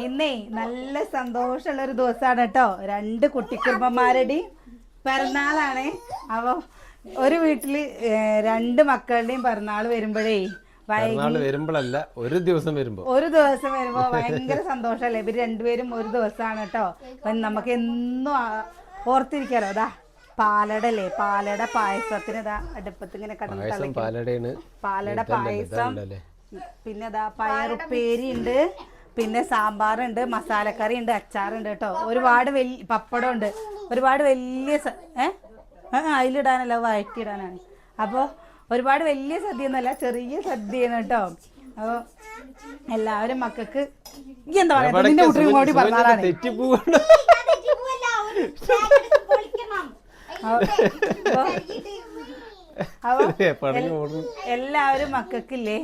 ഇന്നേ നല്ല സന്തോഷമുള്ള ഒരു ദിവസമാണ് കേട്ടോ. രണ്ട് കുട്ടിക്കുടുംബന്മാരുടെ പിറന്നാളാണ്. അപ്പൊ ഒരു വീട്ടിൽ രണ്ട് മക്കളുടെയും പിറന്നാൾ വരുമ്പോഴേ വരുമ്പോഴല്ല ഒരു ദിവസം വരുമ്പോ. ഒരു ദിവസം വരുമ്പോ ഭയങ്കര സന്തോഷല്ലേ ഇവർ രണ്ടുപേരും ഒരു ദിവസമാണ് കേട്ടോ. അപ്പൊ നമുക്ക് എന്നും ഓർത്തിരിക്കാലോ. അതാ പാലട അല്ലേ പാലട പായസത്തിന് ഇതാ അടുപ്പത്ത് ഇങ്ങനെ കടന്നു പാലട പായസം. പിന്നെ ഇതാ പയറുപ്പേരി ഉണ്ട് പിന്നെ സാമ്പാറുണ്ട് മസാലക്കറി ഉണ്ട് അച്ചാറുണ്ട് കേട്ടോ. ഒരുപാട് വലിയ പപ്പടം ഉണ്ട് ഒരുപാട് വലിയ ഏഹ് ഏ? അതിലിടാനല്ല വഴറ്റിയിടാനാണ്. അപ്പോൾ ഒരുപാട് വലിയ സദ്യ എന്നല്ല ചെറിയ സദ്യയാണ് കേട്ടോ. അപ്പോൾ എല്ലാവരും മക്കൾക്ക് എന്താ പറയുക നിന്റെ കുട്ടിയും കൂടി പറഞ്ഞാലാണ് അപ്പോൾ എല്ലാവരും മക്കൾക്കില്ലേ?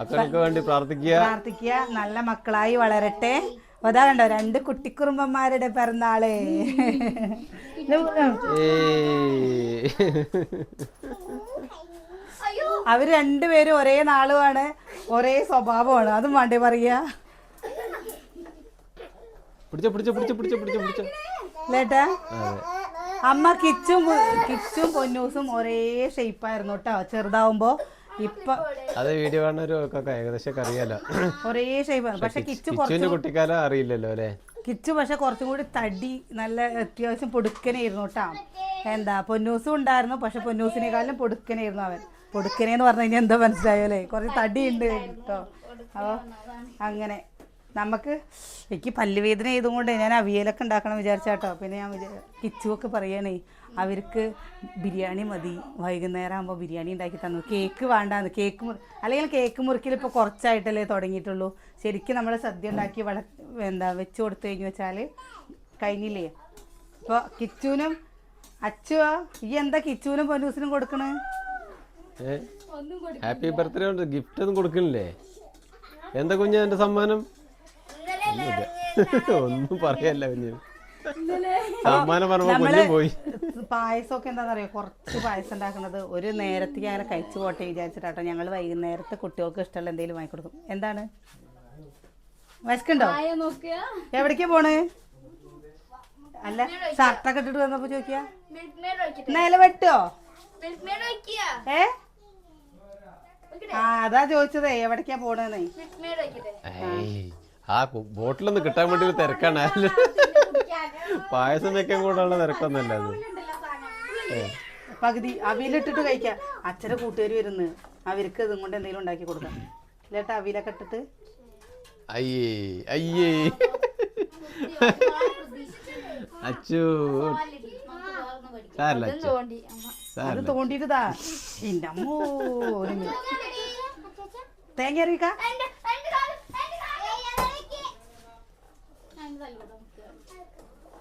മക്കൾക്ക് വേണ്ടി പ്രാർത്ഥിക്കുക. പ്രാർത്ഥിക്കുക. നല്ല മക്കളായി വളരട്ടെ. അതാ കണ്ടോ രണ്ട് കുട്ടിക്കുറുമ്പന്മാരുടെ പിറന്നാൾ. അവർ രണ്ടുപേരും ഒരേ നാളുമാണ് ഒരേ സ്വഭാവമാണ്. അതും വേണ്ടേ പറയാ പിടിച്ചോ പിടിച്ചോ പിടിച്ചോ പിടിച്ചോ പിടിച്ചോ പിടിച്ചോ. ലേട്ടാ അമ്മ കിച്ചും കിച്ചും പൊന്നൂസും ഒരേ ഷേപ്പായിരുന്നു കേട്ടോ ചെറുതാവുമ്പോ. ഇപ്പൊ അത് വീഡിയോ കാണുന്നവരൊക്കെ ഏകദേശം അറിയാലോ. ഒരേ ഷേപ്പാണ് പക്ഷെ കിച്ചു കുറച്ച് കുട്ടിക്കാലം അറിയില്ലല്ലോ അല്ലേ? കിച്ചു പക്ഷെ കുറച്ചും കൂടി തടി നല്ല അത്യാവശ്യം പൊടുക്കനായിരുന്നു കേട്ടാ. എന്താ പൊന്നൂസും ഉണ്ടായിരുന്നു പക്ഷെ പൊന്നൂസിനേക്കാളും പൊടുക്കനായിരുന്നു അവൻ. പൊടുക്കനെന്ന് പറഞ്ഞു കഴിഞ്ഞാൽ എന്താ മനസ്സിലായല്ലേ കുറച്ച് തടി ഉണ്ട് കേട്ടോ. അപ്പോൾ അങ്ങനെ. നമുക്ക് എനിക്ക് പല്ലുവേദന ചെയ്തുകൊണ്ട് ഞാൻ അവിയലൊക്കെ ഉണ്ടാക്കണം വിചാരിച്ചാട്ടോ പിന്നെ ഞാൻ കിച്ചുവൊക്കെ പറയണേ അവർക്ക് ബിരിയാണി മതി. വൈകുന്നേരം ആകുമ്പോൾ ബിരിയാണി ഉണ്ടാക്കി തന്നു. കേക്ക് വേണ്ടാന്ന്. കേക്ക് അല്ലെങ്കിൽ കേക്ക് മുറിക്കൽ ഇപ്പോൾ കുറച്ചായിട്ടല്ലേ തുടങ്ങിയിട്ടുള്ളൂ. ശരിക്കും നമ്മൾ സദ്യ ഉണ്ടാക്കി വള എന്താ വെച്ച് കൊടുത്തു കഴിഞ്ഞു വെച്ചാൽ കഴിഞ്ഞില്ലേ? ഇപ്പോൾ കിച്ചുവിനും അച്ചുവാ ഈ എന്താ കിച്ചുവിനും പൊന്നൂസിനും കൊടുക്കണേ? ഹാപ്പി ബർത്ത്ഡേ ഗിഫ്റ്റ് ഒന്നും കൊടുക്കണില്ലേ? എന്താ കുഞ്ഞ എന്റെ സമ്മാനം? ഒന്നുമില്ല. ഒന്നും പറയല്ല കുഞ്ഞ്. സമ്മാനം പറഞ്ഞപ്പോ കുഞ്ഞു പോയി. പായസമൊക്കെ എന്താ പറയാ കുറച്ച് പായസം ഉണ്ടാക്കുന്നത് ഒരു നേരത്തേക്ക് അങ്ങനെ കഴിച്ചു പോട്ടെ വിചാരിച്ചിട്ടാട്ടോ. ഞങ്ങൾ വൈകുന്നേരത്തെ കുട്ടികൾക്ക് ഇഷ്ടമുള്ള എന്തെങ്കിലും വാങ്ങിക്കൊടുക്കും എന്താണ്? വിശക്കുണ്ടോ? എവിടേക്കാ പോണ്? അല്ല ഷർട്ടൊക്കെ ഇട്ടിട്ട് വന്നപ്പോ ചോദിക്കാ. നില വെട്ടോ? ഏ? ആ അതാ ചോദിച്ചതേ എവിടേക്കാ പോണെന്നേ. ഏയ്, ആ ബോട്ടിലൊന്ന് കിട്ടാൻ വേണ്ടി ഒരു തിരക്കാണ്. പായസം വെക്കാൻ കൂടെയുള്ള തിരക്കൊന്നല്ല അത്. പകുതി അവിയിലിട്ടിട്ട് കഴിക്കാം. അച്ഛന്റെ കൂട്ടുകാർ വരുന്ന്. അവർക്ക് ഇതും കൊണ്ട് എന്തെങ്കിലും ഉണ്ടാക്കി കൊടുക്കാം. ഇല്ലേട്ടാ അവിയിലൊക്കെ ഇട്ടിട്ട്. അയ്യേ അയ്യേ. അച്ചു അത് സാരല്ല തോണ്ടിട്ടതാ എന്റെ അമ്മോ ഒരു തേങ്ങ അറിയിക്ക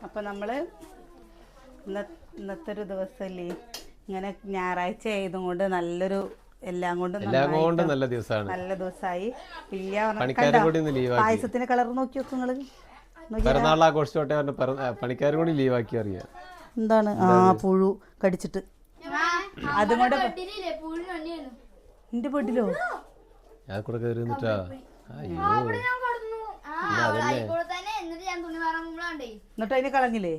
അപ്പൊ നമ്മൾ ഇന്ന- ഇന്നത്തെ ഒരു ദിവസമല്ലേ ഇങ്ങനെ ഞായറാഴ്ച ആയതും കൊണ്ട് നല്ലൊരു എല്ലാം കൊണ്ടും എല്ലാം. കൊണ്ടും നല്ല ദിവസമാണ് നല്ല ദിവസമായി പായസത്തിന്റെ കളർ നോക്കി നോക്ക് നിങ്ങൾ പിറന്നാൾ ആഘോഷിച്ചോട്ടെ പണിക്കാരും കൂടി ലീവാക്കി അറിയാം. എന്താണ്? ആ പുഴു കടിച്ചിട്ട്. അതും കൂടെ എന്റെ വീട്ടിലോ ഞാൻ കൊടുക്കാ എന്നിട്ട് അതിന് കളഞ്ഞില്ലേ?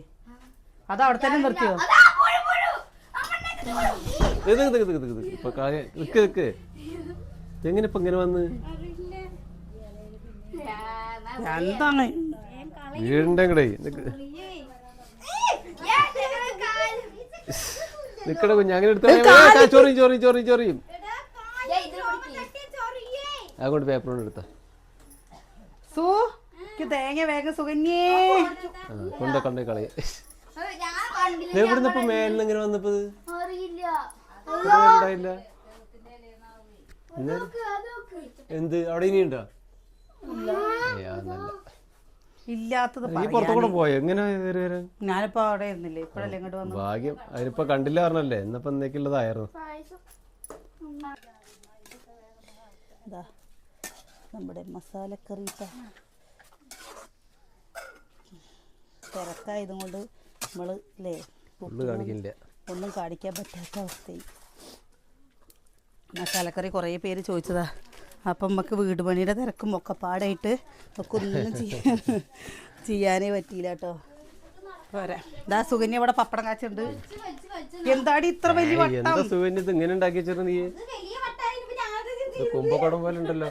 അത് അവിടെ തന്നെ നിർത്തിയോ? എങ്ങനെ ഇപ്പൊ ഇങ്ങനെ വന്ന്? എന്താണ്? നിക്ക്. നിക്കട കുഞ്ഞ് അങ്ങനെ എടുത്ത ചോറിയും ചോറിയും ചൊറിയും ചൊറിയും. അതുകൊണ്ട് പേപ്പർ കൊണ്ട് എടുത്ത. സു തേങ്ങ വേഗം സുകന്യേ കൊണ്ട കൊണ്ടേ കളയും എവിടുന്ന് ഇപ്പൊ മേലിൽ ഇങ്ങനെ വന്നപ്പോ ഉണ്ടായില്ല എന്ത്? അവിടെ ഇനി ഉണ്ടോ ഇല്ലാത്തത് പോയോ? എങ്ങനെ വരാൻ? ഞാനിപ്പോ അവിടെ ഇരുന്നില്ലേ? ഇപ്പഴല്ലേ ഇങ്ങോട്ട് വന്നു ഭാഗ്യം. അതിനിപ്പോ കണ്ടില്ല പറഞ്ഞല്ലേ? ഇന്നിപ്പോ എന്നേക്കുള്ളതായിരുന്നു നമ്മുടെ മസാലക്കറി തിരക്കായതും കൊണ്ട് നമ്മൾ അല്ലേ ഒന്നും കാണിക്കാൻ പറ്റാത്ത അവസ്ഥയും മസാലക്കറി കുറേ പേര് ചോദിച്ചതാ. അപ്പം നമുക്ക് വീട് പണിയുടെ തിരക്കും ഒക്കെ പാടായിട്ട് ഒക്കെ ഒന്നും ചെയ്യാൻ ചെയ്യാനേ പറ്റിയില്ല കേട്ടോ പോരാ. ഇതാ സുകന്യ ഇവിടെ പപ്പടം കാച്ചുണ്ട്. എന്താടി ഇത്ര വലിയ എന്താ സുഖം ഇത് ഇങ്ങനെ ഉണ്ടാക്കി വെച്ചിട്ട് നീ? പോലെ ഉണ്ടല്ലോ.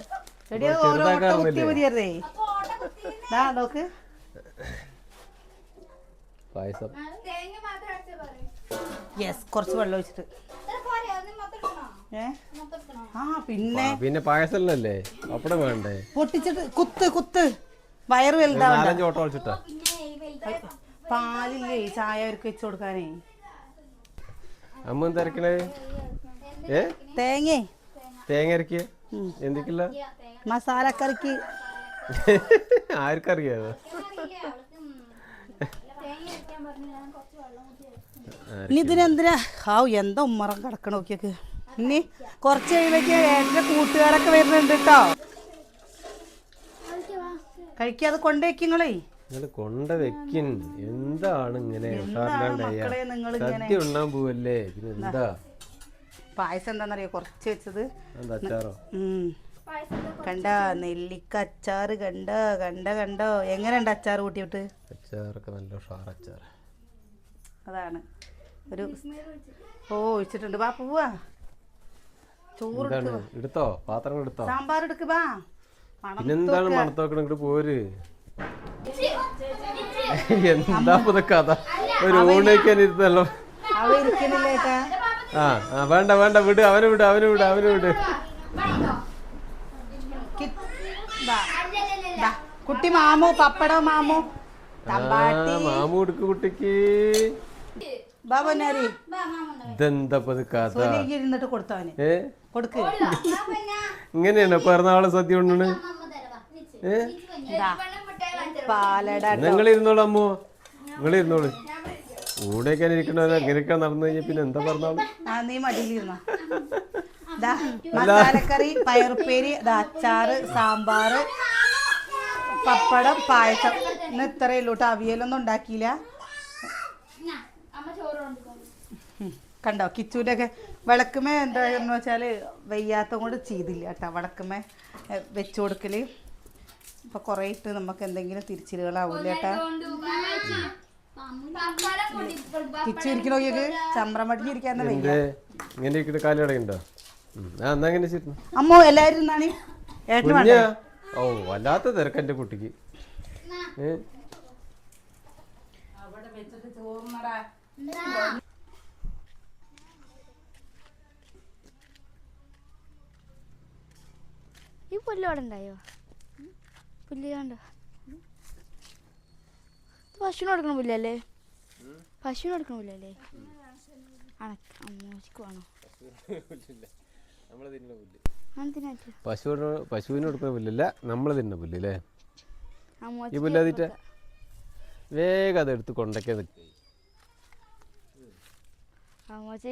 നോക്ക്. പായസം. യെസ് കുറച്ച് വെള്ളം ഒഴിച്ചിട്ട്. ആ പിന്നെ പിന്നെ പായസമല്ലേ പപ്പടം വേണ്ടേ? പൊട്ടിച്ചിട്ട് കുത്ത് കുത്ത്. വയറ് വലുതാവണ്ട. പാലില്ലേ ചായ അവർക്ക് വെച്ച് കൊടുക്കാനേ. അമ്മ തിരക്കണേ ഏ? തേങ്ങേ. തേങ്ങ അരക്കിയ എന്തൊക്കെയല്ല മസാലക്കറിക്ക്. ആർക്കറിയാതെ അറിയില്ല അവൾക്ക് ഉം. തേങ്ങ അരയ്ക്കാൻ പറഞ്ഞു ഞാൻ കുറച്ച് വെള്ളം കൂട്ടി വെച്ചു ഇനി ഇതിനെന്തിനാ? ഹാവ് എന്താ ഉമ്മറം കിടക്കണ നോക്കിയൊക്കെ. ഇനി കുറച്ച് കഴിയുമ്പോഴേക്ക് എന്റെ കൂട്ടുകാരൊക്കെ വരുന്നുണ്ട് കേട്ടോ. കഴിക്കാതെ കൊണ്ടുവയ്ക്കുങ്ങളേ നിങ്ങൾ കൊണ്ട വെക്കിൻ. എന്താണ് ഇങ്ങനെ സദ്യ ഉണ്ണാൻ പോവല്ലേ? പിന്നെ എന്താ? പായസം എന്താണെന്നറിയോ കുറച്ച് വെച്ചത്. അച്ചാറോ. കണ്ട നെല്ലിക്ക അച്ചാറ് കണ്ട കണ്ട കണ്ടോ? എങ്ങനെയുണ്ട് അച്ചാറ് കൂട്ടിയിട്ട്? അച്ചാറൊക്കെ നല്ല ഉഷാർ അച്ചാർ അതാണ്. ഒരു ഓ ഒഴിച്ചിട്ടുണ്ട്. ബാ പോവാ. ചോറ് എടുത്തോ പാത്രങ്ങൾ എടുത്തോ? സാമ്പാർ എടുക്ക് ബാ മണം പിന്നെന്താണ് മണത്തോക്കണം ഇങ്ങോട്ട് പോര്? എന്താ കഥ? ഒരു അവ ഇരിക്കണില്ല ആ ആ വേണ്ട വേണ്ട വിട്. അവനെ വിട് അവനെ വിട് അവനെ വിട്. കുട്ടി മാമു പപ്പടം മാമു. മാമു എടുക്ക് കുട്ടിക്ക്. ബാ പൊന്നാരി ഇതെന്താ പുത കഥ? ഇരുന്നിട്ട് കൊടുത്തവന് ഏ? കൊടുക്ക്. ഇങ്ങനെയാണോ പിറന്നാളെ സദ്യ ദാ, പാലട നിങ്ങൾ ഇരുന്നോളൂ അമ്മോ. നിങ്ങൾ ഇരുന്നോളൂ. കൂടെയൊക്കെ ഇരിക്കണവരെ അങ്ങനെയൊക്കെ നടന്നു കഴിഞ്ഞാൽ പിന്നെ എന്താ പറഞ്ഞു? ആ നീ മടിയിലിരുന്നോ ദാ മസാലക്കറി പയറുപ്പേരി ദാ അച്ചാറ് സാമ്പാറ് പപ്പടം പായസം. ഇന്ന് ഇത്രയേ ഉള്ളൂ കേട്ടോ. അവിയലൊന്നും ഉണ്ടാക്കിയില്ല അമ്മ ചോറ് കൊണ്ടുപോകും ഉം. കണ്ടോ കിച്ചൂന്റെ ഒക്കെ വിളക്കുമേ എന്താന്ന് വെച്ചാൽ വയ്യാത്ത കൊണ്ട് ചെയ്തില്ല കേട്ടോ. വിളക്കുമേ വെച്ചു കൊടുക്കൽ ഇപ്പം അപ്പോൾ കുറേ ഇട്ട് നമുക്ക് എന്തെങ്കിലും തിരിച്ചിലുകളാവൂല കേട്ടാ. കിച്ചു ഇരിക്കണ ചമ്രം ഇങ്ങനെ ഇരിക്കുന്ന കാലടയുണ്ടോ ചിരുന്നു അമ്മോ എല്ലാവരും ഏട്ടന് ഓ വല്ലാത്ത തിരക്ക് എന്റെ കുട്ടിക്ക്. ഏ? ഈ പുല്ല് അവിടെ ഉണ്ടായോ? പുല്ല് കണ്ടോ? പശുവിന് കൊടുക്കണ പുല്ലല്ലേ? പശുവിന് കൊടുക്കണ പുല്ലല്ലേ? പശുവിന് കൊടുക്കുന്ന നമ്മൾ തിന്ന ഈ വേഗം അതെടുത്ത് കൊണ്ടൊക്കെ നിൽക്കുക അമ്മൂച്ചി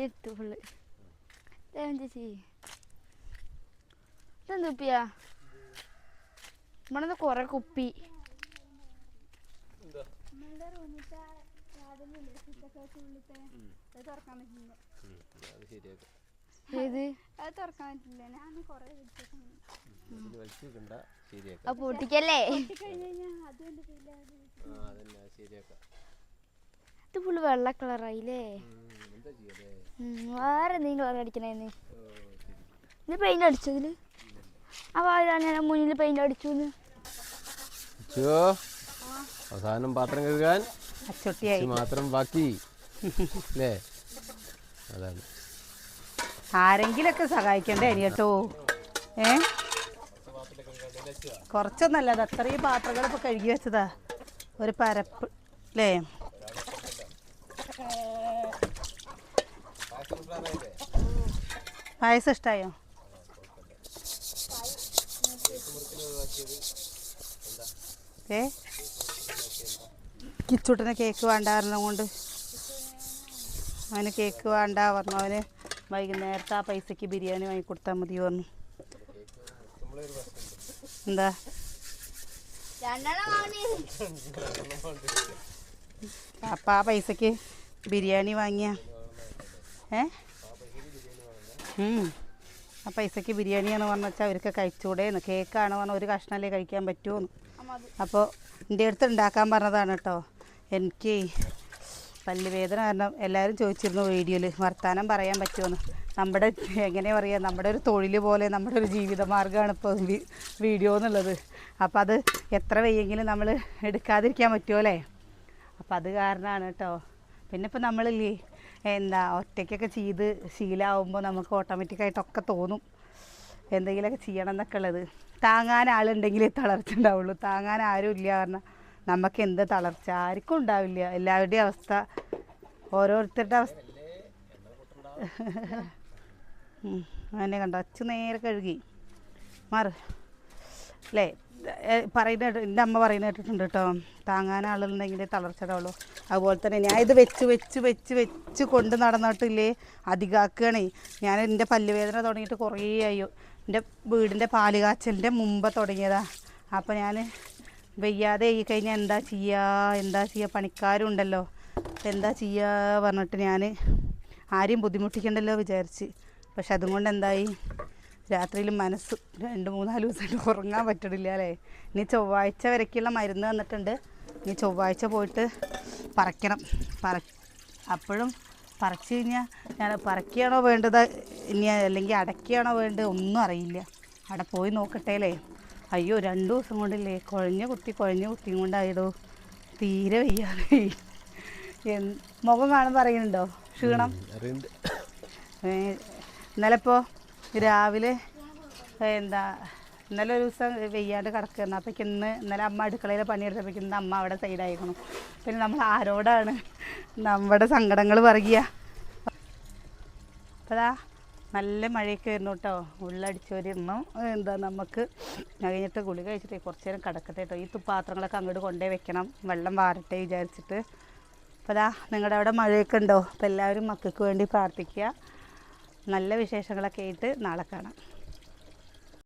ചേച്ചി? ഇതെന്ത് കുപ്പിയാ? ഇവിടെ കൊറേ കുപ്പി. പൂട്ടിക്കല്ലേ? ഇത് ഫുള്ള് വെള്ള കളറായില്ലേ? വേറെ എന്തെങ്കിലും കളർ അടിക്കണേന്ന്. ഇത് പെയിന്റ് അടിച്ചതിൽ അപ്പൊ ആരാണ് ഞാൻ മുന്നിൽ പെയിന്റ് അടിച്ചു? അവസാനം പാത്രം കഴുകാൻ മാത്രം ബാക്കി. അല്ലേ? അതാണ്. ആരെങ്കിലൊക്കെ സഹായിക്കണ്ടേ ഇനി കേട്ടോ ഏ? കുറച്ചൊന്നല്ല അത് അത്രയും പാത്രങ്ങൾ ഇപ്പൊ കഴുകി വെച്ചതാ. ഒരു പരപ്പ് അല്ലേ പായസം ഇഷ്ടായോ? ഏ? കിച്ചുട്ടിന് കേക്ക് വേണ്ടായിരുന്നു കൊണ്ട്. അവന് കേക്ക് വേണ്ട പറഞ്ഞു. അവന് വൈകുന്നേരത്തെ ആ പൈസക്ക് ബിരിയാണി വാങ്ങി കൊടുത്താൽ മതി പറഞ്ഞു. എന്താ? അപ്പം ആ പൈസക്ക് ബിരിയാണി വാങ്ങിയ. ഏ. ആ പൈസക്ക് ബിരിയാണിയാണ് പറഞ്ഞു വെച്ചാൽ അവർക്ക് കഴിച്ചുകൂടെയെന്ന് കേക്കാണ് പറഞ്ഞാൽ ഒരു കഷ്ണമല്ലേ കഴിക്കാൻ പറ്റുമെന്ന് അപ്പോൾ എന്റെ അടുത്ത് ഉണ്ടാക്കാൻ പറഞ്ഞതാണ് കേട്ടോ എനിക്ക് പല്ലുവേദന കാരണം എല്ലാവരും ചോദിച്ചിരുന്നു വീഡിയോയിൽ വർത്തമാനം പറയാൻ പറ്റുമെന്ന് നമ്മുടെ എങ്ങനെയാ പറയുക നമ്മുടെ ഒരു തൊഴിൽ പോലെ നമ്മുടെ ഒരു ജീവിതമാർഗമാണ് ഇപ്പോൾ വീഡിയോ എന്നുള്ളത്. അപ്പോൾ അത് എത്ര വയ്യെങ്കിലും നമ്മൾ എടുക്കാതിരിക്കാൻ പറ്റുമോ അല്ലേ? അപ്പോൾ അത് കാരണമാണ് കേട്ടോ പിന്നെ ഇപ്പോൾ നമ്മളില്ലേ എന്താ ഒറ്റയ്ക്കൊക്കെ ചെയ്ത് ശീലമാകുമ്പോൾ നമുക്ക് ഓട്ടോമാറ്റിക്കായിട്ടൊക്കെ തോന്നും. എന്തെങ്കിലുമൊക്കെ ചെയ്യണം എന്നൊക്കെ ഉള്ളത് താങ്ങാൻ ആളുണ്ടെങ്കിലേ തളർച്ച ഉണ്ടാവുള്ളൂ താങ്ങാൻ ആരും ഇല്ല കാരണം നമുക്ക് എന്ത് തളർച്ച? ആർക്കും ഉണ്ടാവില്ല. എല്ലാവരുടെയും അവസ്ഥ ഓരോരുത്തരുടെ അവസ്ഥ. അങ്ങനെ കണ്ടോ? അച്ചു നേരെ കഴുകി. മാറ്. അല്ലേ? പറയുന്ന എന്റെ അമ്മ പറയുന്ന കേട്ടിട്ടുണ്ട് കേട്ടോ. താങ്ങാൻ ആളുണ്ടെങ്കിലേ തളർച്ച ഉണ്ടാവുള്ളൂ അതുപോലെ തന്നെ ഞാൻ ഇത് വെച്ച് വെച്ച് വെച്ച് വെച്ച് കൊണ്ട് നടന്നിട്ടില്ലേ? അധികാക്കുകയാണേ. ഞാൻ എന്റെ പല്ലുവേദന തുടങ്ങിയിട്ട് കുറേ ആയോ. എന്റെ വീടിന്റെ പാൽ കാച്ചലിന്റെ മുമ്പ് തുടങ്ങിയതാ. അപ്പോൾ ഞാൻ വെയ്യാതെ ഈ കഴിഞ്ഞാൽ എന്താ ചെയ്യുക എന്താ ചെയ്യുക പണിക്കാരുണ്ടല്ലോ. എന്താ ചെയ്യുക പറഞ്ഞിട്ട് ഞാൻ ആരെയും ബുദ്ധിമുട്ടിക്കണ്ടല്ലോ വിചാരിച്ച്. പക്ഷെ അതും കൊണ്ട് എന്തായി? രാത്രിയിൽ മനസ്സ് രണ്ട് മൂന്നാൽ ദിവസമായിട്ട് ഉറങ്ങാൻ പറ്റണില്ല അല്ലേ? ഇനി ചൊവ്വാഴ്ച വരയ്ക്കുള്ള മരുന്ന് തന്നിട്ടുണ്ട്. ഇനി ചൊവ്വാഴ്ച പോയിട്ട് പറക്കണം. പറ അപ്പോഴും പറിച്ച് കഴിഞ്ഞാൽ ഞാൻ പറിക്കുകയാണോ വേണ്ടത്? ഇനി അല്ലെങ്കിൽ അടയ്ക്കുകയാണോ വേണ്ടത്? ഒന്നും അറിയില്ല. അവിടെ പോയി നോക്കട്ടെ അല്ലേ അയ്യോ രണ്ട് ദിവസം കൊണ്ടില്ലേ. കുഴഞ്ഞ കുത്തി കുഴഞ്ഞ കുത്തിയും കൊണ്ടായിടോ. തീരെ വയ്യാതെ മുഖം കാണുമ്പോൾ അറിയുന്നുണ്ടോ? ക്ഷീണം? അറിയണ്ട് ഏ, ഇന്നലെ ഇപ്പോൾ രാവിലെ എന്താ ഇന്നലെ ഒരു ദിവസം വെയ്യാണ്ട് കിടക്കുന്ന അപ്പോഴേക്ക് ഇന്ന് ഇന്നലെ അമ്മ അടുക്കളയിൽ പണിയെടുത്തപ്പോഴേക്ക് ഇന്ന് അമ്മ അവിടെ സൈഡായിരിക്കണം പിന്നെ നമ്മൾ ആരോടാണ് നമ്മുടെ സങ്കടങ്ങൾ പറയുക. അപ്പതാ നല്ല മഴയൊക്കെ ആയിരുന്നു കേട്ടോ. ഉള്ളടിച്ചോരിരുന്നു എന്താ നമുക്ക് കഴിഞ്ഞിട്ട് ഗുളി കഴിച്ചിട്ട് കുറച്ച് നേരം കിടക്കട്ടെ കേട്ടോ. ഈ തുപ്പാത്രങ്ങളൊക്കെ അങ്ങോട്ട് കൊണ്ടേ വെക്കണം. വെള്ളം വാരട്ടെ വിചാരിച്ചിട്ട്. അപ്പോൾ നിങ്ങളുടെ അവിടെ മഴയൊക്കെ ഉണ്ടോ? അപ്പോൾ എല്ലാവരും മക്കൾക്ക് വേണ്ടി പ്രാർത്ഥിക്കുക. നല്ല വിശേഷങ്ങളൊക്കെ ആയിട്ട് നാളെ കാണാം.